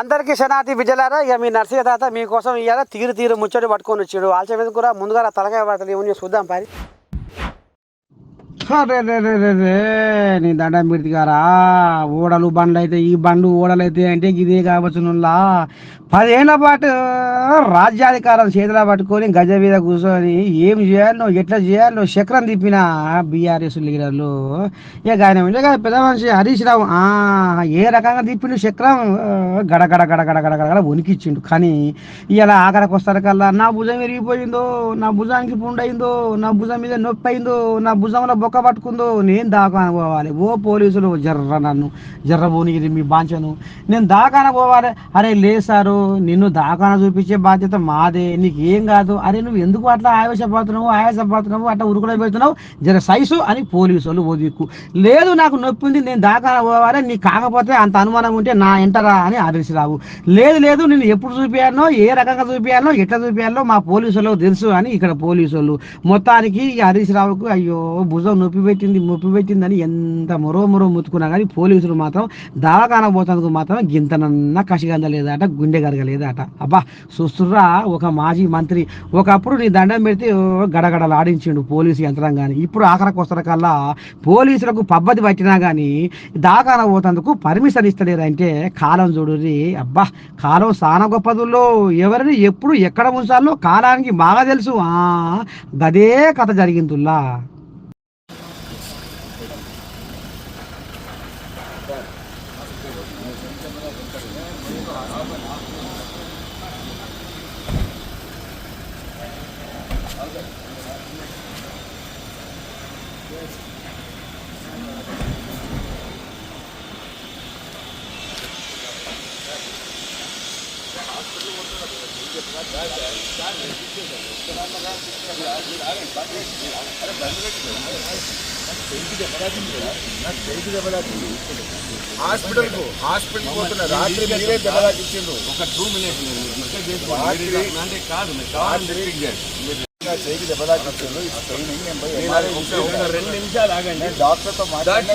అందరికీ శనాతి విజయలారా ఇక మీ నర్సయ్య తాత మీకోసం ఇవాళ తీరు తీరు ముచ్చటి పట్టుకొని వచ్చాడు. ఆల్చ మీద కూడా ముందుగా తలకాయ పడతలు ఏమని చూద్దాం పారి. నీ దండం పెడితే గారా ఓడలు బండ్లు అయితే ఈ బండ్లు ఓడలు అయితే అంటే ఇదే కావచ్చునులా పదేళ్ళ పాటు రాజ్యాధికారం చేతిలో పట్టుకొని గజ మీద కూర్చొని ఏం చేయాలో ఎట్లా చేయాలో చక్రం తిప్పిన బీఆర్ఎస్ లీడర్లు. ఇక ఆయన ఇక పెద్ద మనిషి హరీష్ రావు. ఏ రకంగా తిప్పిండు చక్రం? గడగడ గడ గడ గడ గడ వణికిచ్చిండు. కానీ ఇలా ఆఖరికి వస్తారు కల్లా నా భుజం విరిగిపోయిందో నా భుజానికి పుండయిందో నా భుజం మీద నొప్పి అయిందో నా భుజంలో బొక్క పట్టుకుందో నేను దాకా పోవాలి. ఓ పోలీసులు జర్ర నన్ను జర్ర పోనీకి మీ బాంచను. నేను దాకాన పోవాలి. అరే లేసారు నిన్ను దాకాన చూపించే బాధ్యత మాదే. నీకు ఏం కాదు. అరే నువ్వు ఎందుకు అట్లా ఆవేశపడుతున్నావు ఆయాసపడుతున్నావు అట్లా ఉరుకులో పెడుతున్నావు? జర సైసు అని పోలీసు వాళ్ళు ఓదిక్కు లేదు నాకు నొప్పి ఉంది నేను దాకా పోవాలి. నీకు కాకపోతే అంత అనుమానం ఉంటే నా ఎంటరా అని హరీష్ రావు లేదు లేదు నేను ఎప్పుడు చూపించానో ఏ రకంగా చూపించానో ఎట్లా చూపించాలో మా పోలీసు తెలుసు అని ఇక్కడ పోలీసు వాళ్ళు మొత్తానికి హరీష్ రావుకు అయ్యో భుజం నొప్పి పెట్టింది నొప్పి పెట్టిందని ఎంత మొరో మొరో ముత్తుకున్నా కానీ పోలీసులు మాత్రం దవాఖాన పోతందుకు మాత్రం గింతనన్న కసిగంద లేదట గుండె గరగలేదట అబ్బా చూస్తుర్రా ఒక మాజీ మంత్రి ఒకప్పుడు నీ దండం పెడితే గడగడలాడించిండు గడగడలు ఆడించిండు పోలీసు యంత్రాంగాన్ని. ఇప్పుడు ఆఖరికి వస్తున్న కల్లా పోలీసులకు పబ్బది పట్టినా కానీ దాకాన పోతందుకు పర్మిషన్ ఇస్తలేరంటే కాలం చూడుర్రి. అబ్బా కాలం సాన గొప్పదుల్లో. ఎవరిని ఎప్పుడు ఎక్కడ ఉంచాలో కాలానికి బాగా తెలుసు. గదే కథ జరిగిందిలా హాస్పిటల్కు హాస్పిటల్ పోతున్న రాత్రి మీరే దెబ్బ తాకిచ్చిండు ఒక టూ మినిట్స్ రాత్రి అంటే కాదు చేయికి దెబ్బ ట్రైనింగ్ నేను పోయి MRI రెండు నిమిషాలు ఆగండి. నేను డాక్టర్తో మాట్లాడినా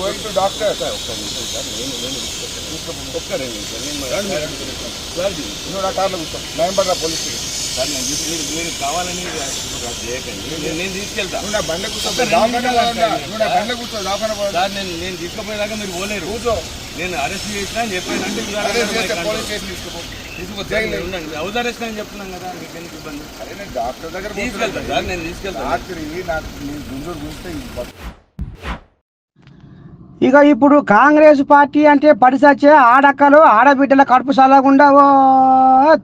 గోయింగ్ టు డాక్టర్ ఒక్క నిమిషం సార్ నేను నేను ఒక్క రెండు నిమిషాలు నేను సార్ నువ్వు నా కార్లో కూర్చో. నయంబర్ పోలీస్ స్టేషన్. సార్ నేను తీసుకు- మీరు మీరు కావాలని ఇప్పుడు అది చేయకండి. నేను నేను తీసుకెళ్తా. నువ్వు నా బండ్ల కూర్చో. ఒక్క రెండు దాపన నిమిషాలు పోదా ఆగండి. నువ్వు నా బండ్ల కూర్చో. దాపన పోదా సార్ నేను నేను తీసుకుపోయేదాకా మీరు పోలేరు. కూర్చో. నేను అరెస్ట్ చేసినా అని చేస్తే చేయకండి. పోలీస్ స్టేషన్ తీసుకోపో. అని చెప్తున్నాం కదా మీకు ఎందుకు ఇబ్బంది. అరే నేను డాక్టర్ దగ్గర తీసుకెళ్తా సార్ నేను తీసుకెళ్తాను. రాత్రి నాకు గుంజూరు గుంజితే ఇక ఇప్పుడు కాంగ్రెస్ పార్టీ అంటే పడిసచ్చే ఆడక్కలు ఆడబిడ్డల కడుపు సలగుండా ఓ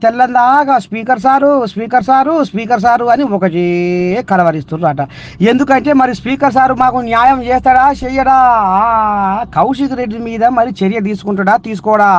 తెల్లందాగా speaker sir speaker sir speaker sir అని ఒకటి కలవరిస్తున్నారట ఎందుకంటే మరి స్పీకర్ సారు మాకు న్యాయం చేస్తాడా చెయ్యడా? ఆ, కౌశిక్ రెడ్డి మీద మరి చర్య తీసుకుంటాడా తీసుకోడా?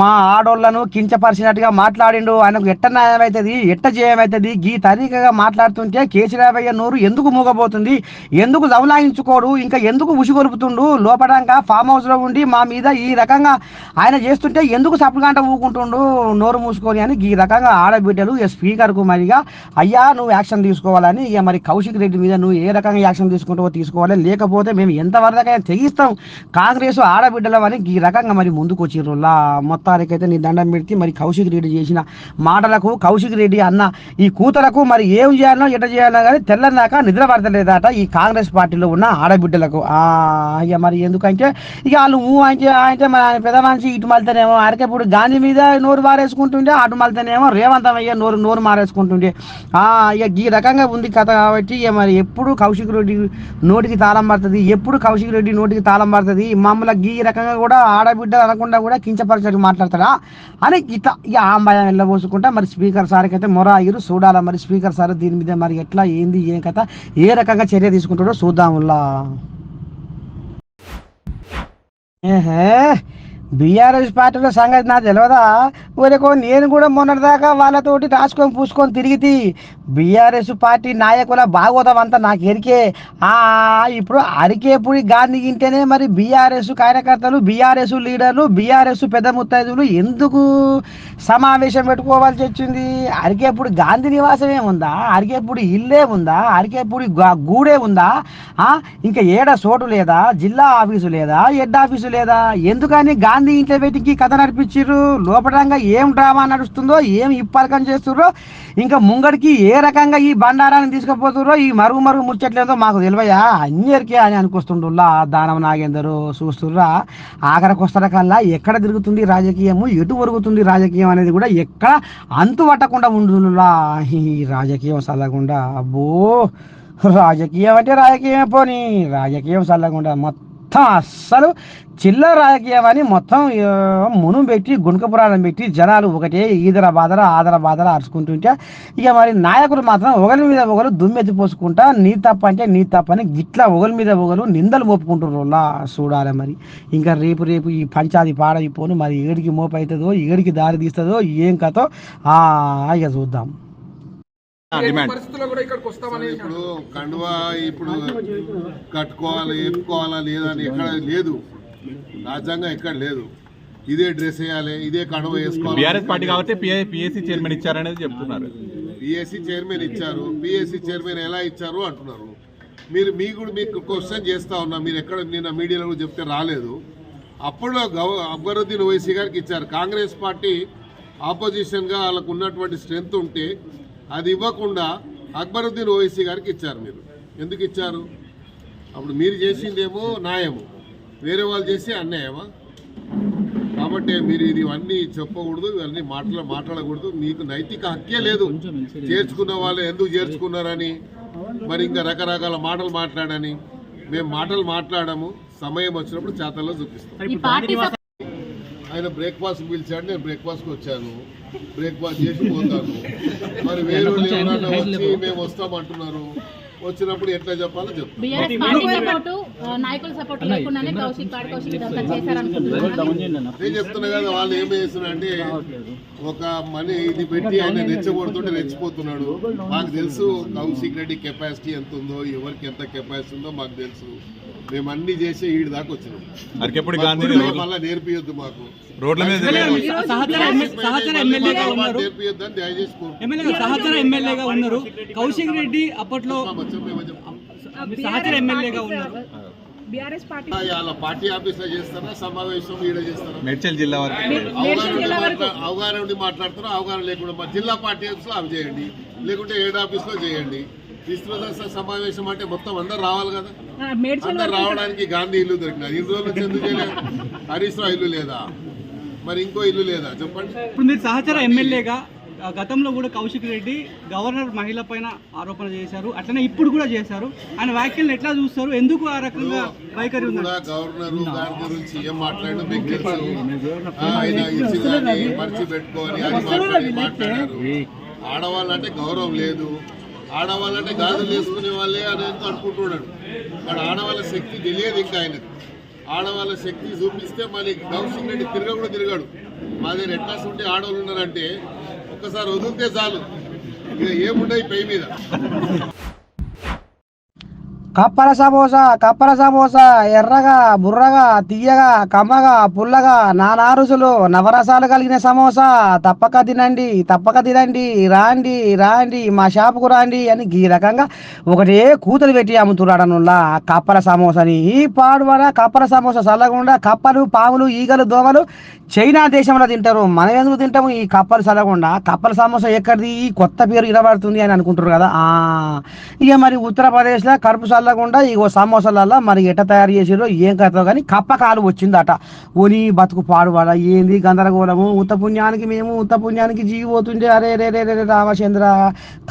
మా ఆడోళ్ళను కించపరిచినట్టుగా మాట్లాడిండు. ఆయనకు ఎట్ట న్యాయం అవుతుంది ఎట్ట జయమవుతుంది గీ తరీకగా మాట్లాడుతుంటే కేసీరావయ్య నోరు ఎందుకు మూగబోతుంది? ఎందుకు దౌలాయించుకోడు ఇంకా ఎందుకు ఉసిగొలుపుతుండు లోపడంగా ఫామ్ హౌస్లో ఉండి మా మీద ఈ రకంగా ఆయన చేస్తుంటే ఎందుకు సప్పుడుగంట ఊకుంటుండు నోరు మూసుకొని అని ఈ రకంగా ఆడబిడ్డలు ఈ స్పీకర్కు మరిగా అయ్యా నువ్వు యాక్షన్ తీసుకోవాలని ఇక మరి కౌశిక్ రెడ్డి మీద నువ్వు ఏ రకంగా యాక్షన్ తీసుకుంటావో తీసుకోవాలి లేకపోతే మేము ఎంతవరకైనా తెగిస్తాం కాంగ్రెస్ ఆడబిడ్డలం అని ఈ రకంగా మరి ముందుకు వచ్చిర్రులా మొత్తానికైతే నీ దండం పెడితే మరి కౌశిక్ రెడ్డి చేసిన మాటలకు కౌశిక్ రెడ్డి అన్న ఈ కూతలకు మరి ఏం చేయాలనో ఎట చేయాలో కానీ తెల్లన్నాక నిద్ర పడతలేదట ఈ కాంగ్రెస్ పార్టీలో ఉన్న ఆడబిడ్డలకు. ఆ ఇక మరి ఎందుకంటే ఇక వాళ్ళు ఊ అంటే అంటే మన పెద్ద మనిషి ఇటు మళ్తేనేమో ఇప్పుడు గాంధీ మీద నోరు మారేసుకుంటుండే అటు మళ్తేనేమో రేవంతం అయ్యే నోరు నోరు మారేసుకుంటుండే. ఇక ఈ రకంగా ఉంది కథ కాబట్టి ఇక మరి ఎప్పుడు కౌశిక్ రెడ్డి నోటికి తాళం పడుతుంది ఎప్పుడు కౌశిక్ రెడ్డి నోటికి తాళం పడుతుంది మామూలుగా ఈ రకంగా కూడా ఆడబిడ్డ అనకుండా కూడా కించపరిచినట్టు మాట్లాడతాడా అని ఇట్లా ఇక ఆ భయం వెళ్ళబోసుకుంటా మరి స్పీకర్ సార్కి అయితే మొర అయ్యారు చూడాలా మరి స్పీకర్ సార్ దీని మీద మరి ఎట్లా ఏంది ఏం కథ ఏ రకంగా చర్య తీసుకుంటాడో చూద్దాములా 嗯哼。బీఆర్ఎస్ పార్టీలో సంగతి నాకు తెలియదా ఊరికో నేను కూడా మొన్నటిదాకా వాళ్ళతోటి రాసుకొని పూసుకొని తిరిగితి బీఆర్ఎస్ పార్టీ నాయకుల భాగవతం అంతా నాకు ఎరికే. ఆ ఇప్పుడు అరికేపుడి గాంధీ ఇంటేనే మరి బీఆర్ఎస్ కార్యకర్తలు బీఆర్ఎస్ లీడర్లు బీఆర్ఎస్ పెద్ద ముత్తైదులు ఎందుకు సమావేశం పెట్టుకోవాల్సి వచ్చింది? అరికేపుడి గాంధీ నివాసం ఉందా? అరికేపుడి ఇల్లే ఉందా? అరికేపుడి గూడే ఉందా? ఇంకా ఏడ చోటు లేదా? జిల్లా ఆఫీసు లేదా? హెడ్ ఆఫీసు లేదా? ఎందుకని గాంధీ మంది ఇంట్లో పెట్టి కథ నడిపించారు లోపడంగా ఏం డ్రామా నడుస్తుందో ఏం ఇప్పలకం చేస్తుర్రో ఇంకా ముంగడికి ఏ రకంగా ఈ బండారాన్ని తీసుకుపోతుర్రో ఈ మరుగు మరుగు ముచ్చట్లేదో మాకు తెలివయా? అన్నిరికే అని అనుకొస్తుండుల్లా దానం నాగేందరు. చూస్తుర్రా? ఆఖరికి వస్తార కల్లా ఎక్కడ తిరుగుతుంది రాజకీయము? ఎటు ఒరుగుతుంది రాజకీయం అనేది కూడా ఎక్కడ అంతు పట్టకుండా ఉండుల్లా ఈ రాజకీయం చల్లకుండా అబ్బో! రాజకీయం అంటే రాజకీయం పోని. రాజకీయం చల్లకుండా మొత్తం మొత్తం అస్సలు చిల్లర రాజకీయం మొత్తం మును మునుం పెట్టి గుణక పురాణం పెట్టి జనాలు ఒకటే ఈదర బాదర ఆదర బాదర అరుచుకుంటుంటే ఇక మరి నాయకులు మాత్రం ఒకరి మీద ఒకరు దుమ్మెత్తి పోసుకుంటా నీ తప్ప అంటే నీ తప్ప అని గిట్లా ఒకరి మీద ఒకరు నిందలు మోపుకుంటుర్రులా చూడాలి మరి. ఇంకా రేపు రేపు ఈ పంచాది పాడైపోను మరి ఏడికి మోపు అవుతుందో ఏడికి దారి తీస్తుందో ఏం కథో ఇక చూద్దాం. ఇప్పుడు కండువా ఇప్పుడు కట్టుకోవాలి వేపుకోవాలా లేదా అని ఎక్కడ లేదు. రాజ్యాంగం ఎక్కడ లేదు. ఇదే డ్రెస్ వేయాలి ఇదే కండువ వేసుకోవాలి. బీఆర్ఎస్ పార్టీ కాబట్టి పిఎస్సి చైర్మన్ ఇచ్చారనేది చెప్తున్నారు. పిఎస్సి చైర్మన్ ఇచ్చారు. పిఎస్సి చైర్మన్ ఎలా ఇచ్చారు అంటున్నారు. మీరు మీ కూడా మీకు క్వశ్చన్ చేస్తా ఉన్నా మీరు ఎక్కడ నిన్న మీడియాలో కూడా చెప్తే రాలేదు. అప్పుడు గవ అక్బరుద్దీన్ ఓవైసీ గారికి ఇచ్చారు. కాంగ్రెస్ పార్టీ ఆపోజిషన్గా వాళ్ళకు ఉన్నటువంటి స్ట్రెంగ్త్ ఉంటే అది ఇవ్వకుండా అక్బరుద్దీన్ ఓవైసీ గారికి ఇచ్చారు మీరు. ఎందుకు ఇచ్చారు? అప్పుడు మీరు చేసిందేమో న్యాయము. వేరే వాళ్ళు చేసి అన్యాయమా? కాబట్టి మీరు ఇది ఇవన్నీ చెప్పకూడదు ఇవన్నీ మాటలు మాట్లాడకూడదు. మీకు నైతిక హక్కే లేదు. చేర్చుకున్న వాళ్ళు ఎందుకు చేర్చుకున్నారని? మరి ఇంకా రకరకాల మాటలు మాట్లాడని. మేము మాటలు మాట్లాడము సమయం వచ్చినప్పుడు చేతల్లో చూపిస్తాం. ఈ పార్టీ సభ- ఆయన బ్రేక్ఫాస్ట్ పిలిచాడు నేను బ్రేక్ఫాస్ట్కి వచ్చాను. బ్రేక్ఫాస్ట్ చేసి పోతాను మరి వేరే వాళ్ళు ఎవరన్నా వచ్చి మేము వస్తామంటున్నారు. వచ్చినప్పుడు ఎట్లా చెప్పాలో చెప్తాం బీఆర్ఎస్ పార్టీ సపోర్ట్ నాయకుల సపోర్ట్ లేకుండానే కౌశిక్ పాడి కౌశిక్ ఇదంతా చేశారనుకుంటున్నాను. చెప్తున్నా కదా వాళ్ళు ఏం చేస్తున్నారంటే ఒక మనీ ఇది పెట్టి ఆయన రెచ్చగొడుతుంటే రెచ్చిపోతున్నాడు. మాకు తెలుసు కౌశిక్ రెడ్డి కెపాసిటీ ఎంత ఉందో ఎవరికి ఎంత కెపాసిటీ ఉందో మాకు తెలుసు. మేము అన్ని చేసి ఈడి దాకా వచ్చినాం. మళ్ళీ నేర్పియొద్దు మాకు. రోడ్ల మీద నేర్పియొద్దని దయచేసి సహచర ఎమ్మెల్యేగా ఉన్నారు. కౌశిక్ రెడ్డి అప్పట్లో. సహచర ఎమ్మెల్యేగా ఉన్నారు. పార్టీ ఆఫీస్లో చేస్తారా? సమావేశం ఈడ చేస్తారా? మేడ్చల్ జిల్లా వరకు అవగాహన ఉండి మాట్లాడుతారు? అవగాహన లేకుండా మా జిల్లా పార్టీ ఆఫీస్లో అవి చేయండి. లేకుంటే ఏడు ఆఫీస్లో చేయండి. విస్తృత సమావేశం అంటే మొత్తం అందరు రావాలి కదా? అందరు రావడానికి గాంధీ ఇల్లు దొరికినది ఇన్ని రోజులు నుంచి ఎందుకు చేయలేదు? హరీష్ రావు ఇల్లు లేదా? మరి ఇంకో ఇల్లు లేదా? చెప్పండి. ఇప్పుడు మీరు సహచర ఎమ్మెల్యేగా గతంలో కూడా కౌశిక్ రెడ్డి గవర్నర్ మహిళ పైన ఆరోపణ చేశారు. అట్లనే ఇప్పుడు కూడా చేశారు. ఆయన వ్యాఖ్యలను ఎట్లా చూస్తారు? ఎందుకు ఆ రకంగా వైఖరి గవర్నర్ గురించి ఏం మాట్లాడడం ఆడవాళ్ళంటే గౌరవం లేదు. ఆడవాళ్ళంటే గాజులు వేసుకునే వాళ్ళే అని అనుకుంటున్నాడు? కానీ ఆడవాళ్ళ శక్తి తెలియదు ఇంకా ఆయనకు. ఆడవాళ్ళ శక్తి చూపిస్తే మళ్ళీ కౌశిక్ రెడ్డి తిరగ కూడా తిరగాడు. మా దగ్గర ఎట్లా ఉంటే ఆడవాళ్ళు ఉన్నారంటే ఒక్కసారి వదిలితే చాలు. ఇక ఏముండయి పై మీద. కప్పల సమోసా కప్పల సమోసా ఎర్రగా బుర్రగా తీయగా కమ్మగా పుల్లగా నానా రుచులు నవరసాలు కలిగిన సమోసా. తప్పక తినండి తప్పక తినండి రాండి రాండి మా షాపుకు రాండి అని ఈ రకంగా ఒకటే కూతురు పెట్టి అమ్ముతున్నాడనుల్లా కప్పల సమోసాని. ఈ పాడువన కప్పల సమోసా చల్లకుండా కప్పలు పాములు ఈగలు దోమలు చైనా దేశంలో తింటారు. మనం ఎందుకు తింటాము ఈ కప్పలు చల్లకుండా కప్పల సమోసా ఎక్కడిది? ఈ కొత్త పేరు వినబడుతుంది అని అనుకుంటారు కదా. ఇక మరి ఉత్తరప్రదేశ్లో కడుపు చల్లకుండా ఇగో సమోసాలల్లో మరి ఎట్ట తయారు చేసారో ఏం కథో కానీ కప్ప కాలు వచ్చిందట. ఓని బతుకు పాడువాడ ఏంది గందరగోళము? ఉత పుణ్యానికి మేము ఉత్త పుణ్యానికి జీవి పోతుండే. అరే రే రే రే రామచంద్ర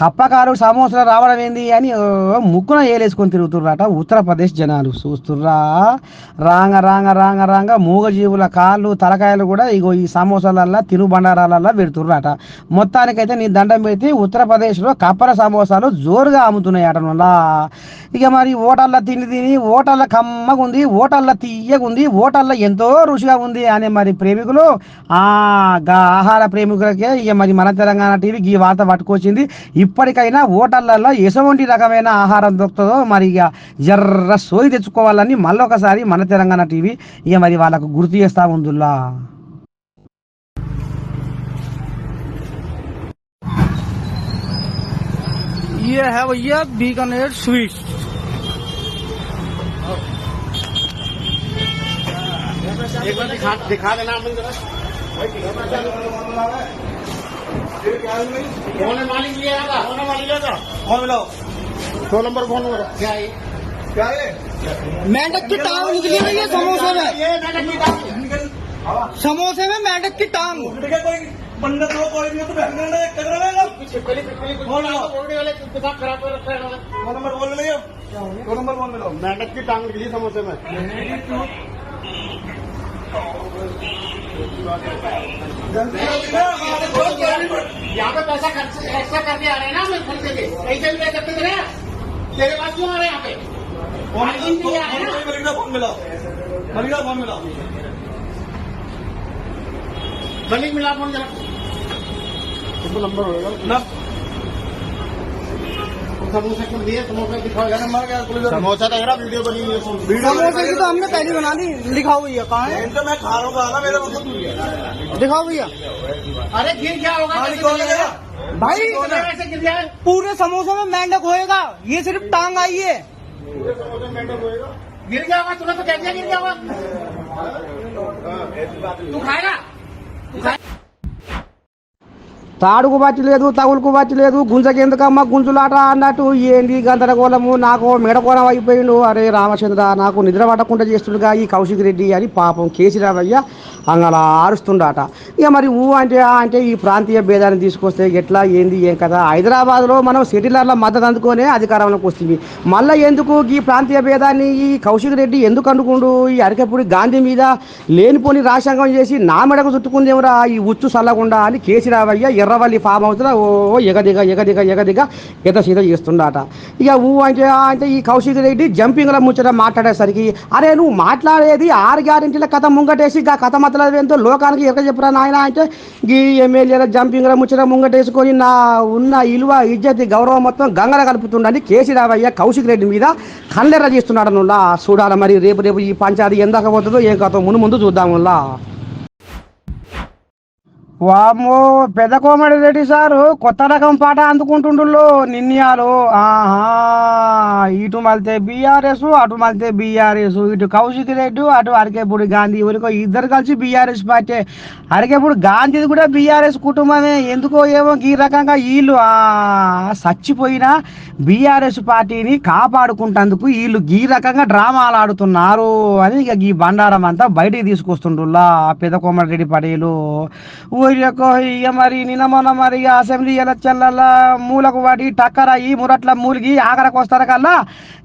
కప్ప కాలు సమోసాలు రావడం ఏంది అని ముక్కున ఏలేసుకొని తిరుగుతుర్రట ఉత్తరప్రదేశ్ జనాలు. చూస్తుర్రా? రాంగ రాంగ రాంగ రాంగ మూగజీవుల కాళ్ళు తలకాయలు కూడా ఇగో ఈ సమోసాలల్లో తినుబండారాలల్లా పెడుతుర్రట. మొత్తానికైతే నీ దండం పెడితే ఉత్తరప్రదేశ్లో కప్పల సమోసాలు జోరుగా అమ్ముతున్నాయి అటనులా ఇక మరి ఓటల్ల తిండి తిని ఓటల్ల కమ్మగా ఉంది ఓటల్ల తీయగా ఉంది ఓటల్ల ఎంతో రుచిగా ఉంది అనే మరి ప్రేమికులు ఆ గా ఆహార ప్రేమికులకే ఇక మరి మన తెలంగాణ టీవీ ఈ వార్త పట్టుకొచ్చింది ఇప్పటికైనా ఓటర్లలో ఎటువంటి రకమైన ఆహారం దొరుకుతుందో మరి ఇక జర్ర సోయి తెచ్చుకోవాలని మళ్ళొకసారి మన తెలంగాణ టీవీ ఇక మరి వాళ్ళకు గుర్తు చేస్తా ఉందిలా ये है भैया बीकानेर स्वीट एक बार दिखा दिखा देना जरा। कौन मालिक लिया था। है मालिक लिया था। फ़ोन मिलाओ। दो नंबर फ़ोन क्या है क्या है मेंढक की टांग निकली है समोसे में। समोसे में मेंढक की टांग। पहले फ़ोन मिलाओ बोलने वाले दिमाग खराब कर रखा है नंबर बोल मिलाओ दो नंबर फ़ोन मिलाओ। नाटक की टांग निकली समोसे में। यहाँ पे पैसा खर्च एक्स्ट्रा करके आ रहे हैं ना मैं खर्च के ऐसे भी ले सकते थे तेरे पास क्यों आ रहे हैं यहाँ पे? मार्जिन के लिए आ रहे हैं ना? मलिक मिला फ़ोन जरा। नंबर होगा समोसा क्यों समोसा दिखाओ समोसा तो यार वीडियो बनी हुई है समोसे। की तो हमने पहले बना ली दिखाओ भैया कहाँ है? मैं खा रहा हूँ मेरे मतलब दिखाओ भैया। अरे गिर क्या होगा? भाई कैसे गिर जाए। पूरे समोसे में मेंढक होएगा ये सिर्फ़ टांग आई है। गिर गया होगा तुरंत तो कैसे गिर गया होगा। तू खाएगा? తాడుకు బట్టి లేదు తగులుకు బట్టి లేదు గుంజకెందుకమ్మ గుంజులాట అన్నట్టు ఏంది గందరగోళము నాకు మెడకోణం అయిపోయిండు. అరే రామచంద్ర నాకు నిద్ర పట్టకుండా చేస్తుండగా ఈ కౌశిక్ రెడ్డి అని పాపం కేసీరావయ్య అంగలా ఆరుస్తుండట ఇక మరి ఊ అంటే అంటే ఈ ప్రాంతీయ భేదాన్ని తీసుకొస్తే ఎట్లా ఏంది ఏం కదా హైదరాబాద్లో మనం సెటిలర్ల మద్దతు అందుకొనే అధికారంలోకి వస్తుంది. మళ్ళీ ఎందుకు ఈ ప్రాంతీయ భేదాన్ని ఈ కౌశిక్ రెడ్డి ఎందుకు అనుకుండు ఈ అరకపూడి గాంధీ మీద లేనిపోని రాశాంగం చేసి నా మెడకు చుట్టుకుందేమరా? ఈ ఉచ్చు చల్లకుండా అని కేసీరావయ్య ఎర్రవల్లి ఫామ్ హౌస్లో ఓ ఎగదిగ ఎగదిగ ఎగదిగ ఎత సీత చేస్తుండట. ఇక ఊ అంటే అంటే ఈ కౌశిక్ రెడ్డి జంపింగ్ల ముచ్చట మాట్లాడేసరికి అరే నువ్వు మాట్లాడేది ఆరు గ్యారెంటీల కథ ముంగటేసి గా కథ మతలది ఏంటో లోకానికి ఎక్కడ చెప్పరా నాయన అంటే ఈ ఎమ్మెల్యేల జంపింగ్లో ముచ్చట ముంగటేసుకొని నా ఉన్న ఇలువ ఇజ్జతి గౌరవం మొత్తం గంగల కలుపుతుండని కేసీరావయ్య కౌశిక్ రెడ్డి మీద కళ్ళెర్ర చేస్తున్నాడు నువ్వు చూడాలి మరి రేపు రేపు ఈ పంచాయతీ ఎందాక పోతుందో ఏం కథ ముందు ముందు చూద్దాములా వామ్మో పెద్ద కోమడి రెడ్డి సారు కొత్త రకం పాట అందుకుంటుండ్రు నిన్నయాలు. ఆహా ఇటు మళ్తే బీఆర్ఎస్ అటు మళ్తే బీఆర్ఎస్. ఇటు కౌశిక్ రెడ్డి అటు అరకేపూడి గాంధీ. ఊరికో ఇద్దరు కలిసి బీఆర్ఎస్ పార్టీ. అరకేపూడి గాంధీది కూడా బీఆర్ఎస్ కుటుంబమే. ఎందుకో ఏమో ఈ రకంగా వీళ్ళు చచ్చిపోయిన బీఆర్ఎస్ పార్టీని కాపాడుకుంటందుకు వీళ్ళు ఈ రకంగా డ్రామాలు ఆడుతున్నారు అని ఇక ఈ బండారం అంతా బయటికి తీసుకొస్తుండ్రులా పెద్ద కోమటిరెడ్డి పటేలు ఊరికో ఇక మరి నిన్న మొన్న మరి ఇక అసెంబ్లీ ఎలక్షన్లలో మూలకు వాటి టక్కర ఈ మురట్ల మూలిగి ఆఖరకు వస్తారు కల్లా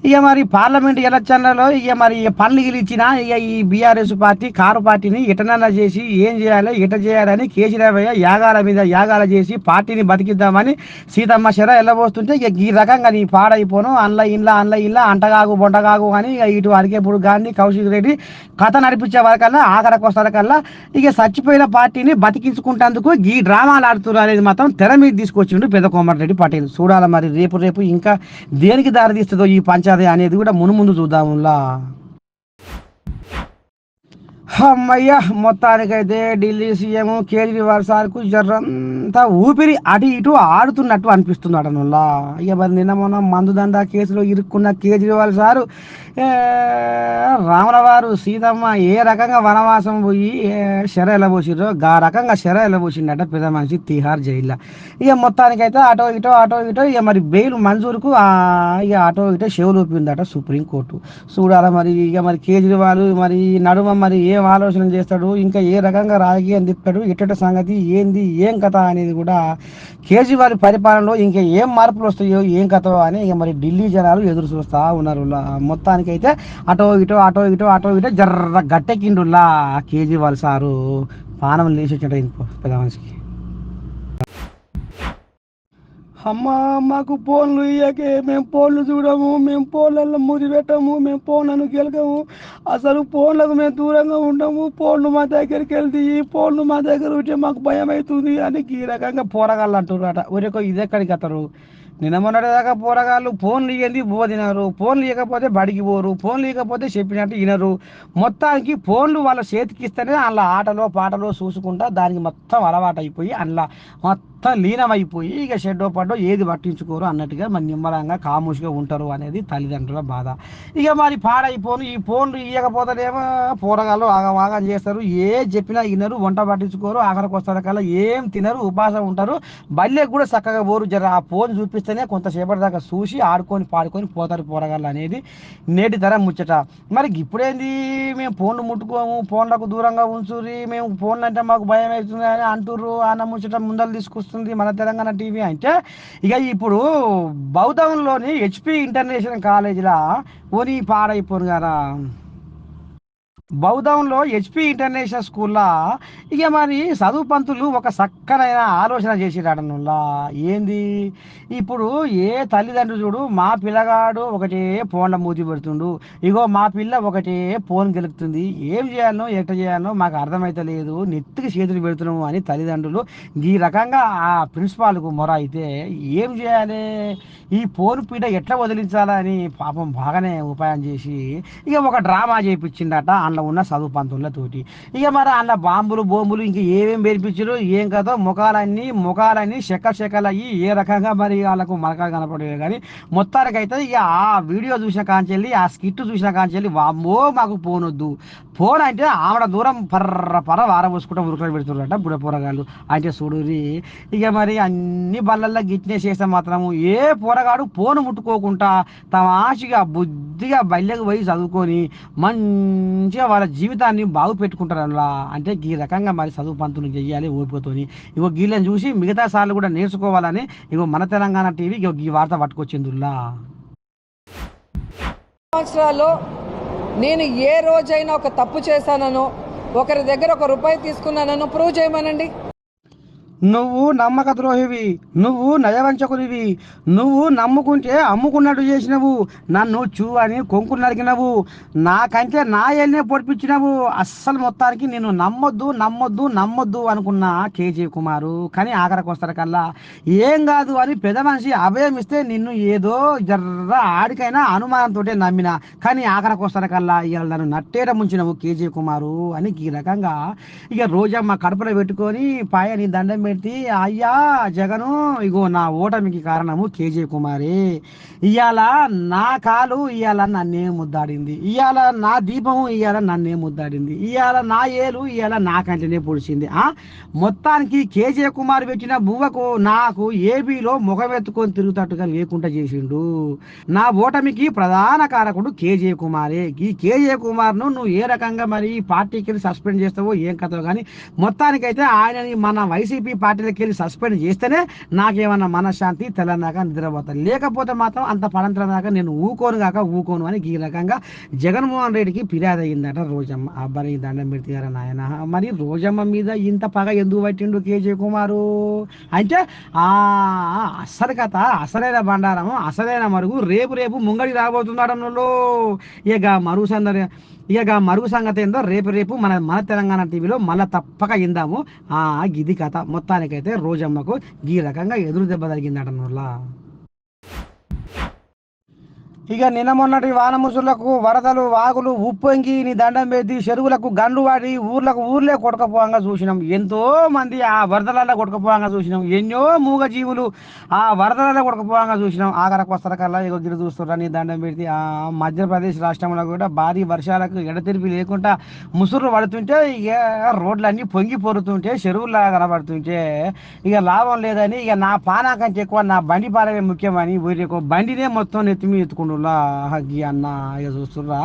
ఇక మరి పార్లమెంట్ ఎలక్షన్లలో ఇక మరి పనులు గెలిచిన ఇక ఈ బీఆర్ఎస్ పార్టీ కారు పార్టీని ఇటనన్నా చేసి ఏం చేయాలి ఇట చేయాలని కేజీరావయ్య యాగాల మీద యాగాల చేసి పార్టీని బతికిద్దామని సీతమ్మ శర వెళ్ళబోస్తుంటే ఇక ఈ రకంగా నీ పాడైపోను అండ్ల ఇండ్ల అండ్ల ఇండ్ల అంటగాగు బొంటగాగు అని ఇక ఇటు అరికేపుడు గాంధీ కౌశిక్ రెడ్డి కథ నడిపించే వరకల్లా ఆఖరకు వస్తారు కల్లా ఇక చచ్చిపోయిన పార్టీని బతికించుకుంటేందుకు ఈ డ్రామాలు ఆడుతున్నారు అనేది మాత్రం తెర మీద తీసుకొచ్చిండు పెద్ద కోమటిరెడ్డి పటేల్. చూడాలి మరి రేపు రేపు ఇంకా దేనికి దారి తీస్తుందో ఈ పంచాయతీ అనేది కూడా మునుముందు చూద్దాములా. అమ్మయ్య మొత్తానికైతే ఢిల్లీ సీఎం కేజ్రీవాల్ సార్కు జర్రంతా ఊపిరి అటు ఇటు ఆడుతున్నట్టు అనిపిస్తుంది అటనుల్లా ఇక మరి నిన్న మొన్న మందు దందా కేసులో ఇరుక్కున్న కేజ్రీవాల్ సారు రాముల వారు సీతమ్మ ఏ రకంగా వనవాసం పోయి శర ఎలబోసిరో ఆ రకంగా శర ఎలబోసిండట పెద్ద మనిషి తిహార్ జైల్లో. ఇక మొత్తానికైతే అటో ఇటో అటో ఇటో ఇక మరి బెయిల్ మంజూరుకు ఇక అటో ఇటో షెవులు ఊపిందట సుప్రీంకోర్టు. చూడాలి మరి ఇక మరి కేజ్రీవాల్ మరి నడుమ మరి ఏం ఆలోచన చేస్తాడు ఇంకా ఏ రకంగా రాజకీయం తిప్పాడు ఎట్టట సంగతి ఏంది ఏం కథ అనేది కూడా కేజ్రీవాల్ పరిపాలనలో ఇంకా ఏం మార్పులు వస్తాయో ఏం కథ అని ఇక మరి ఢిల్లీ జనాలు ఎదురు చూస్తూ ఉన్నారు. మొత్తానికి అయితే అటో ఇటో అటో ఇటో అటో ఇటో జర్ర గట్టెక్కిండులా కేజ్రీవాల్ సారు. పానం లేచి వచ్చాడు ఇంకో పెద్ద మనిషికి. అమ్మ మాకు ఫోన్లు ఇయ్యకే. మేము ఫోన్లు చూడము మేము ఫోన్లలో మురి పెట్టము మేము ఫోన్లను గెలకము అసలు ఫోన్లకు మేము దూరంగా ఉండము. ఫోన్లు మా దగ్గరికి వెళ్తే ఈ ఫోన్లు మా దగ్గర ఉంటే మాకు భయం అవుతుంది అని ఈ రకంగా పోరగాళ్ళు అంటున్నారట. ఒరేకో ఇది ఎక్కడికి అతరు నిన్న మొన్నటిదాకా పోరగాళ్ళు ఫోన్లు ఇయ్యంది తినరు ఫోన్లు ఇవ్వకపోతే బడికి పోరు ఫోన్లు ఇవ్వకపోతే చెప్పినట్టు వినరు మొత్తానికి ఫోన్లు వాళ్ళ చేతికి ఇస్తేనే వాళ్ళ ఆటలో పాటలో చూసుకుంటా దానికి మొత్తం అలవాటు అయిపోయి అందులో మొత్తం లీనమైపోయి ఇక షెడ్డో పడ్డో ఏది పట్టించుకోరు అన్నట్టుగా మరి నిమ్మలంగా కాముషిగా ఉంటారు అనేది తల్లిదండ్రుల బాధ. ఇక మరి పాడైపోను ఈ ఫోన్లు ఇవ్వకపోతేనేమో పోరగాళ్ళు ఆగం ఆగం చేస్తారు. ఏ చెప్పినా వినరు వంట పట్టించుకోరు ఆఖరికి వస్తారు కల్లా ఏం తినరు ఉపాసం ఉంటారు. బల్లె కూడా చక్కగా పోరు జర ఆ ఫోన్ చూపిస్తేనే కొంతసేపటి దాకా చూసి ఆడుకొని పాడుకొని పోతారు పోరగాళ్ళు అనేది నేటి తరం ముచ్చట. మరి ఇప్పుడేంది? మేము ఫోన్లు ముట్టుకోము ఫోన్లకు దూరంగా ఉంచురి మేము ఫోన్లు అంటే మాకు భయం అవుతుంది అని అంటుర్రు అన్న ముచ్చట ముందలు వస్తుంది మన తెలంగాణ టీవీ అంటే ఇక ఇప్పుడు బౌద్ధంలోని హెచ్పి ఇంటర్నేషనల్ కాలేజీలో ఓని పాడైపోను కదా బౌద్ధంలో హెచ్పి ఇంటర్నేషనల్ స్కూల్లో ఇక మరి చదువు పంతులు ఒక చక్కనైన ఆలోచన చేసిరాడనుల్లా ఏంది? ఇప్పుడు ఏ తల్లిదండ్రులు చూడు మా పిల్లగాడు ఒకటే ఫోన్ల మూతి పెడుతుండు. ఇగో మా పిల్ల ఒకటే ఫోన్ గెలుపుతుంది. ఏం చేయాలనో ఎట్ట చేయాలనో మాకు అర్థమైతలేదు నెత్తికి చేతులు పెడుతున్నాము అని తల్లిదండ్రులు ఈ రకంగా ఆ ప్రిన్సిపాల్కు మొర అయితే ఏం చేయాలి? ఈ ఫోన్ పీడ ఎట్లా వదిలించాలని పాపం బాగానే ఉపాయం చేసి ఇక ఒక డ్రామా చేయించిండట అందులో ఉన్న చదువు పంతులతోటి ఇక మరి అందులో బాంబులు బొంబులు ఇంక ఏమేమి పేర్పించారు ఏం కదా ముఖాలన్నీ ముఖాలన్నీ చెక్క చెక్కలు అయ్యి ఏ రకంగా మరి వాళ్ళకు మరకలు కనపడేవి కానీ మొత్తానికైతే ఇక ఆ వీడియో చూసిన కాంచెల్లి ఆ స్కిట్ చూసిన కాంచెల్లి వామ్మో మాకు ఫోన్ వద్దు ఫోన్ అంటే ఆవిడ దూరం పర్ర పర్ర వారబోసుకుంటూ ఉరుకులు పెడుతున్నారట బుడ పోరగాళ్ళు. అంటే చూడురి ఇక మరి అన్ని బల్లల్లో గిట్నే చేస్తే మాత్రము ఏ పోరగాడు ఫోన్ ముట్టుకోకుండా తమాషిగా బుద్ధిగా బయలుకు పోయి చదువుకొని మంచిగా వాళ్ళ జీవితాన్ని బాగు పెట్టుకుంటారు అలా అంటే ఈ రకంగా మరి చదువు పంతులు చెయ్యాలి ఓపికతోని. ఇగో గీళ్ళని చూసి మిగతా సార్లు కూడా నేర్చుకోవాలని ఇగో మన తెలంగాణ టీవీ ఇగో ఈ వార్త పట్టుకొచ్చిందిలా సంవత్సరాల్లో నేను ఏ రోజైనా ఒక తప్పు చేశాననో ఒకరి దగ్గర ఒక రూపాయి తీసుకున్నానను ప్రూవ్ చేయమనండి. నువ్వు నమ్మక ద్రోహివి నువ్వు నయవంచకునివి నువ్వు నమ్ముకుంటే అమ్ముకున్నట్టు చేసినవు నన్ను చూ అని కొంకు నరికినవు నాకంటే నా ఎల్నే పొడిపించినవు అస్సలు మొత్తానికి నేను నమ్మొద్దు నమ్మొద్దు నమ్మొద్దు అనుకున్న కేజీ కుమారు. కానీ ఆఖరికి వస్తారు కల్లా ఏం కాదు అని పెద్ద మనిషి అభయం ఇస్తే నిన్ను ఏదో జర్ర ఆడికైనా అనుమానంతో నమ్మిన. కానీ ఆఖరికి వస్తారు కల్లా ఇలా నన్ను నట్టేట ముంచినవు కేజీ కుమారు అని ఈ రకంగా ఇక రోజమ్మ కడుపులో పెట్టుకొని పాయ నీ దండం పెట్టి అయ్యా జగను ఇగో నా ఓటమికి కారణము కేజీ కుమారి. ఇవాళ నా కాలు ఇవాళ నన్నే ముద్దాడింది. ఇవాళ నా దీపము ఇవాళ నన్నే ముద్దాడింది. ఇవాళ నా ఏలు ఇవాళ నాకంటేనే పొడిచింది. ఆ? మొత్తానికి కేజీ కుమార్ పెట్టిన బువ్వకు నాకు ఏబీలో ముఖమెత్తుకొని తిరుగుతట్టుగా లేకుండా చేసిండు. నా ఓటమికి ప్రధాన కారకుడు కేజే కుమారే. ఈ కేజీ కుమార్ను నువ్వు ఏ రకంగా మరి ఈ పార్టీకి సస్పెండ్ చేస్తావో ఏం కథో కానీ మొత్తానికైతే ఆయనని మన వైసీపీ పార్టీలకు వెళ్ళి సస్పెండ్ చేస్తేనే నాకేమన్నా మనశ్శాంతి తెలంగాణ నిద్రపోతాను లేకపోతే మాత్రం అంత పడంతరం దాకా నేను ఊకోను కాక ఊకోను అని ఈ రకంగా జగన్మోహన్ రెడ్డికి ఫిర్యాదు అయ్యిందట రోజమ్మ అబ్బాయి దండం పెడితే నాయన? మరి రోజమ్మ మీద ఇంత పగ ఎందుకు పట్టిండు కేజీ కుమారు? అంటే ఆ అసలు కథ అసలైన బండారం అసలైన మరుగు రేపు రేపు ముంగడి రాబోతున్నాడన్నలో ఇక మరుగు సందరి ఇక మరుగు సంగతి ఏందో రేపు రేపు మన మన తెలంగాణ టీవీలో మళ్ళీ తప్పక ఇందాము ఆ గిది కథ. మొత్తానికైతే రోజమ్మకు ఈ రకంగా ఎదురు దెబ్బ తగిలిందటన్నోళ్ళ ఇక నిన్న మొన్నటి వాన ముసులకు వరదలు వాగులు ఉప్పొంగి నీ దండం పెద్ది చెరువులకు గండ్లు వాడి ఊర్లకు ఊర్లే కొట్టకపోవంగా చూసినాం. ఎంతో మంది ఆ వరదలలో కొట్టకపోవంగా చూసినాం. ఎన్నో మూగ జీవులు ఆ వరదలలో కొట్టకపోగా చూసినాం. ఆఖరకు వస్తారు కల్లా ఇక గిరి చూస్తున్నా నీ దండం పెడితే ఆ మధ్యప్రదేశ్ రాష్ట్రంలో కూడా భారీ వర్షాలకు ఎడతెరిపి లేకుండా ముసురు పడుతుంటే ఇక రోడ్లన్నీ పొంగి పొరుతుంటే చెరువులాగా కనబడుతుంటే ఇక లాభం లేదని ఇక నా పానా కంటే ఎక్కువ నా బండి పాలమే ముఖ్యమని ఊరికో బండినే మొత్తం నెత్తి ఎత్తుకుంటు చూస్తుర్రా హగ్గి అన్న ఇక చూస్తుర్రా.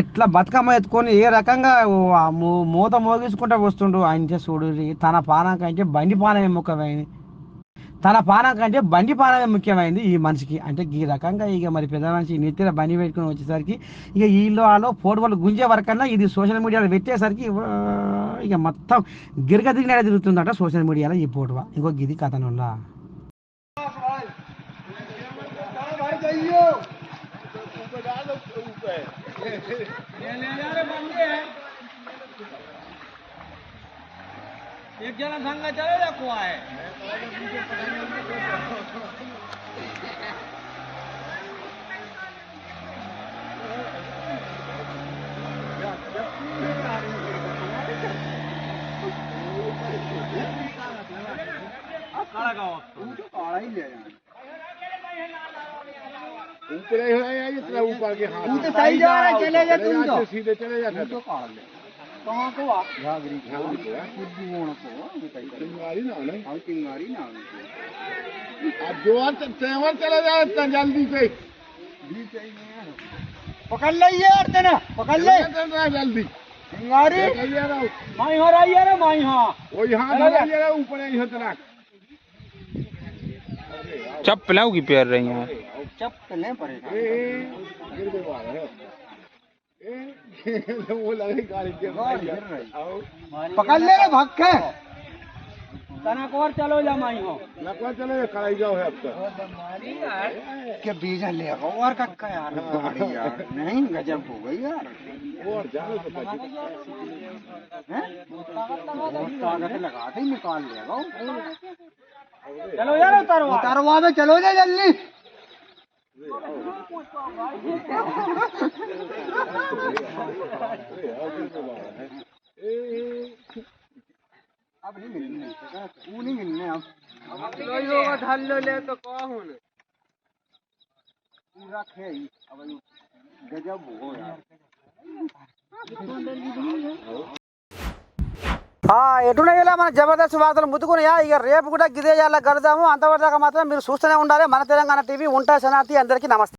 ఎట్లా బతుకమ్మ ఎత్తుకొని ఏ రకంగా మూత మోగించుకుంటా వస్తుండు ఆయన చూడు తన పానం కంటే బండి పానమే ముఖ్యమైంది తన పానం కంటే బండి పానమే ముఖ్యమైంది ఈ మనిషికి. అంటే ఈ రకంగా ఇక మరి పెద్ద మనిషి నెత్తిన బండి పెట్టుకుని వచ్చేసరికి ఇక వీళ్ళు వాళ్ళు పోటువలు గుంజే వరకన్నా ఇది సోషల్ మీడియాలో పెట్టేసరికి ఇక మొత్తం గిరగ దిగిన తిరుగుతుందట సోషల్ మీడియాలో ఈ పోటువ. ఇంకో గిది కథనుల్లా एक जना संग चले जा कुआ है गाँव तू तो। ही ले जाना ऊपर ही है इतना ऊपर के हाथ तू तो सही जा रहा चले जा तुम तो। सीधे चले जाते तो कहाँ को आ? घाघरी घाघरी को, हाँ? बुद्धिगुण को चिंगारी ना नहीं? हम चिंगारी ना अब जो तेवर चले जाए इतना जल्दी से। पकड़ ले ये यार तेना पकड़ ले। है जल्दी। चिंगारी ना माई हो रही है ना माई हाँ। वो यहाँ चले जा ऊपर ही इतना चप्पलों की पैर रही हैं। चप्पलें पड़ेगा। गिर गए वाला ए, वो लगे गाड़ी के गिर रही। पकड़ ले भक्के चलो जा माई हो। लकवा चले जाओ है अब के बीज ले आओ और कक्का यार गाड़ी यार। नहीं गजब हो गई यार। और तो हैं? ताकत लगा दी। निकाल लेगा चलो यार उतारवा। उतारवा में चलो जा जल्दी। अब नहीं मिलने वो नहीं मिलने अब ढल लो ले तो कौन पूरा खे अब गजब हो यार ఎటునయ్యేలా మన జబర్దస్త్ వార్తలు ముద్దుకున్నాయా ఇక రేపు కూడా గిదే గడదాము అంతవరదాకా మాత్రం మీరు చూస్తూనే ఉండాలి. మన తెలంగాణ టీవీ ఉంటా శనార్థి అందరికీ నమస్తే.